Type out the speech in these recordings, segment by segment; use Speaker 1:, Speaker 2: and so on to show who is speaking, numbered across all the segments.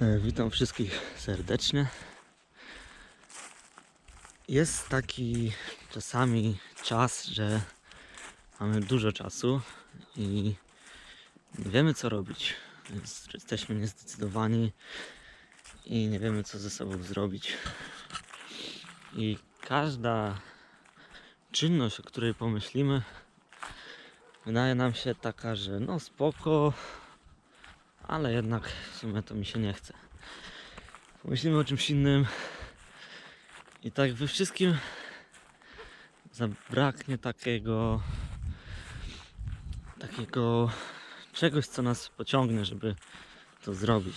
Speaker 1: E, Witam wszystkich serdecznie. Jest taki czasami czas, że mamy dużo czasu i nie wiemy co robić. Jesteśmy niezdecydowani i nie wiemy co ze sobą zrobić. I każda czynność, o której pomyślimy, wydaje nam się taka, że no spoko, ale jednak w sumie to mi się nie chce. Pomyślimy o czymś innym i tak we wszystkim zabraknie takiego takiego czegoś, co nas pociągnie, żeby to zrobić.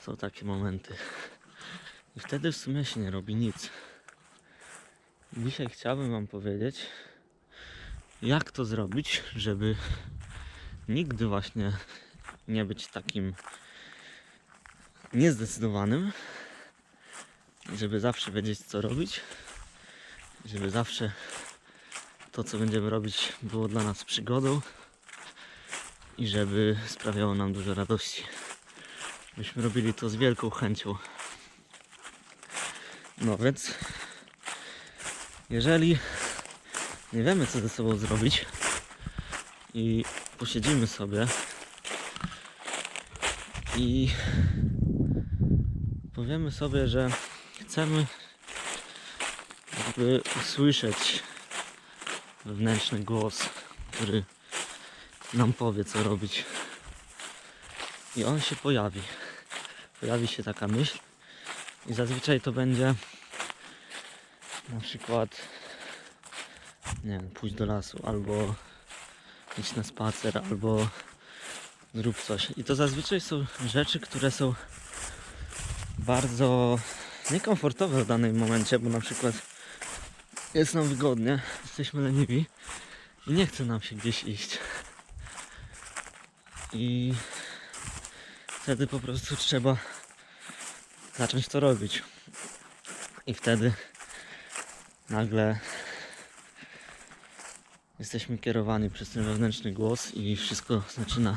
Speaker 1: Są takie momenty. I wtedy w sumie się nie robi nic. Dzisiaj chciałbym Wam powiedzieć, jak to zrobić, żeby nigdy właśnie nie być takim niezdecydowanym, żeby zawsze wiedzieć co robić, żeby zawsze to co będziemy robić było dla nas przygodą i żeby sprawiało nam dużo radości. Byśmy robili to z wielką chęcią. No więc jeżeli nie wiemy co ze sobą zrobić i posiedzimy sobie i powiemy sobie, że chcemy jakby usłyszeć wewnętrzny głos, który nam powie, co robić. I on się pojawi. Pojawi się taka myśl i zazwyczaj to będzie na przykład nie wiem, pójść do lasu albo iść na spacer albo zrób coś. I to zazwyczaj są rzeczy, które są bardzo niekomfortowe w danym momencie, bo na przykład jest nam wygodnie, jesteśmy leniwi i nie chce nam się gdzieś iść. I wtedy po prostu trzeba zacząć to robić. I wtedy nagle jesteśmy kierowani przez ten wewnętrzny głos i wszystko zaczyna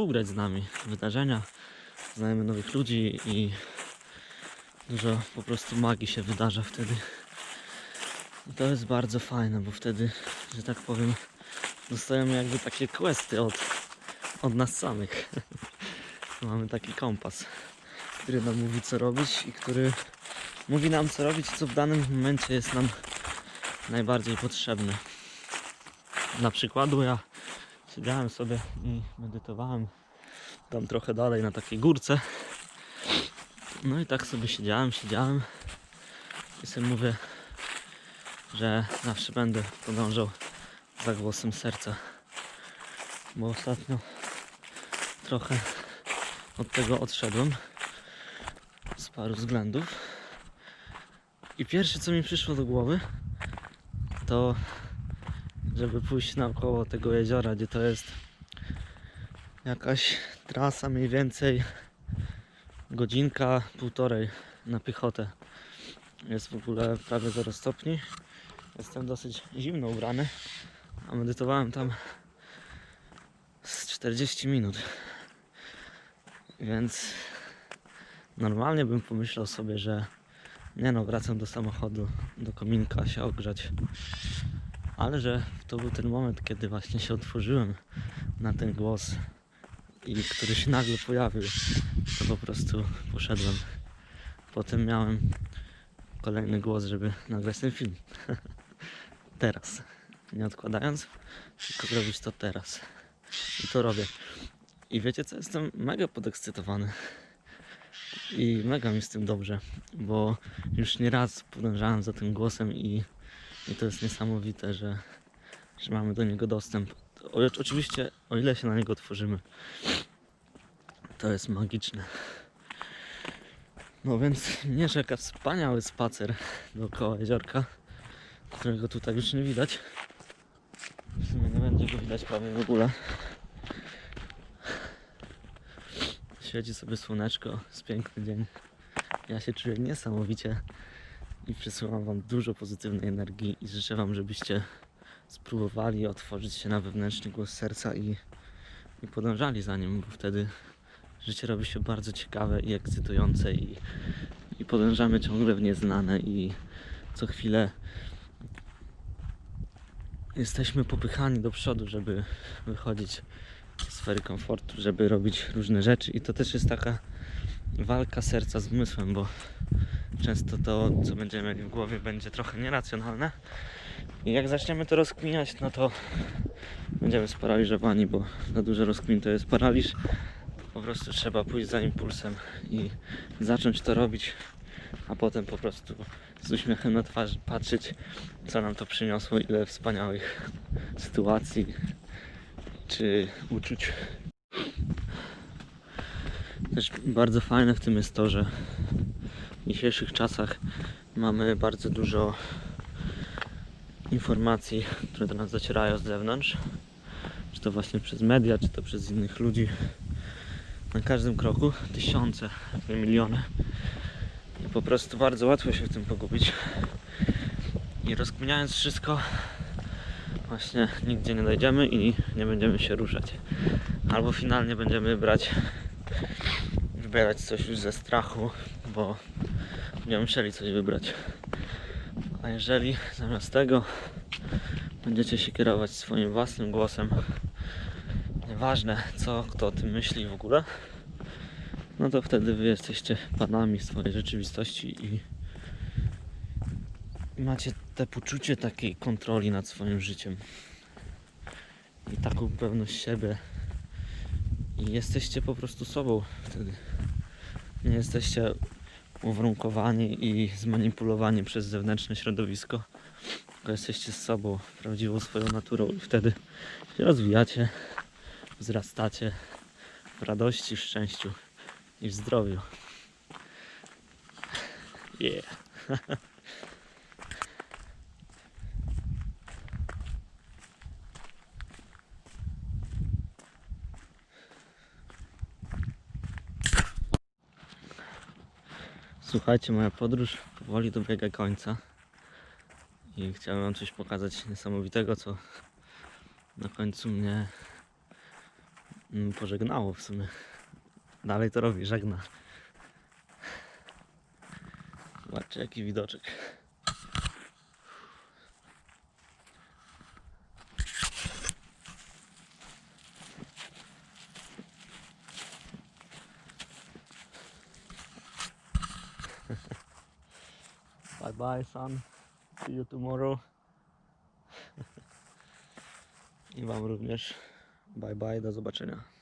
Speaker 1: współgrać z nami. Wydarzenia, znajemy nowych ludzi i dużo po prostu magii się wydarza wtedy. I to jest bardzo fajne, bo wtedy, że tak powiem, dostajemy jakby takie questy od, od nas samych. Mamy taki kompas, który nam mówi co robić i który mówi nam co robić, co w danym momencie jest nam najbardziej potrzebne. Na przykładu ja siedziałem sobie i medytowałem tam trochę dalej na takiej górce. No i tak sobie siedziałem, siedziałem i sobie mówię, że zawsze będę podążał za głosem serca. Bo ostatnio trochę od tego odszedłem z paru względów. I pierwsze co mi przyszło do głowy to żeby pójść naokoło tego jeziora, gdzie to jest jakaś trasa mniej więcej godzinka, półtorej na piechotę. Jest w ogóle prawie 0 stopni. Jestem dosyć zimno ubrany, a medytowałem tam z 40 minut. Więc normalnie bym pomyślał sobie, że nie no, wracam do samochodu, do kominka się ogrzać. Ale że to był ten moment, kiedy właśnie się otworzyłem na ten głos i który się nagle pojawił, to po prostu poszedłem. Potem miałem kolejny głos, żeby nagrać ten film. teraz. Nie odkładając, tylko zrobić to teraz. I to robię. I wiecie co? Jestem mega podekscytowany. I mega mi z tym dobrze, bo już nie raz podążałem za tym głosem i, i to jest niesamowite, że, że mamy do niego dostęp. O, oczywiście, o ile się na niego otworzymy, to jest magiczne. No więc mnie czeka wspaniały spacer dookoła jeziorka, którego tutaj już nie widać. W sumie nie będzie go widać prawie w ogóle. Świeci sobie słoneczko, jest piękny dzień. Ja się czuję niesamowicie i przesyłam Wam dużo pozytywnej energii i życzę Wam, żebyście spróbowali otworzyć się na wewnętrzny głos serca i, i podążali za nim, bo wtedy życie robi się bardzo ciekawe i ekscytujące i, i podążamy ciągle w nieznane i co chwilę jesteśmy popychani do przodu, żeby wychodzić z sfery komfortu, żeby robić różne rzeczy i to też jest taka walka serca z umysłem, bo często to, co będziemy mieli w głowie, będzie trochę nieracjonalne. I jak zaczniemy to rozkminiać, no to będziemy sparaliżowani, bo za dużo rozkmin to jest paraliż. Po prostu trzeba pójść za impulsem i zacząć to robić, a potem po prostu z uśmiechem na twarzy patrzeć, co nam to przyniosło, ile wspaniałych sytuacji czy uczuć. Też bardzo fajne w tym jest to, że w dzisiejszych czasach mamy bardzo dużo informacji, które do nas docierają z zewnątrz. Czy to właśnie przez media, czy to przez innych ludzi. Na każdym kroku tysiące, nie miliony. I po prostu bardzo łatwo się w tym pogubić. I rozkminiając wszystko, właśnie nigdzie nie dojdziemy i nie będziemy się ruszać. Albo finalnie będziemy brać, wybierać coś już ze strachu, bo będziemy musieli coś wybrać. A jeżeli zamiast tego będziecie się kierować swoim własnym głosem, nieważne co kto o tym myśli w ogóle, no to wtedy wy jesteście panami swojej rzeczywistości i macie te poczucie takiej kontroli nad swoim życiem i taką pewność siebie i jesteście po prostu sobą wtedy. Nie jesteście uwarunkowani i zmanipulowani przez zewnętrzne środowisko, tylko jesteście z sobą, prawdziwą swoją naturą i wtedy się rozwijacie, wzrastacie w radości, w szczęściu i w zdrowiu. Yeah. Słuchajcie, moja podróż powoli dobiega końca i chciałem wam coś pokazać niesamowitego, co na końcu mnie mm, pożegnało w sumie. Dalej to robi, żegna. Zobaczcie jaki widoczek. Bye bye son. See you tomorrow. I wam również. Bye bye, do zobaczenia.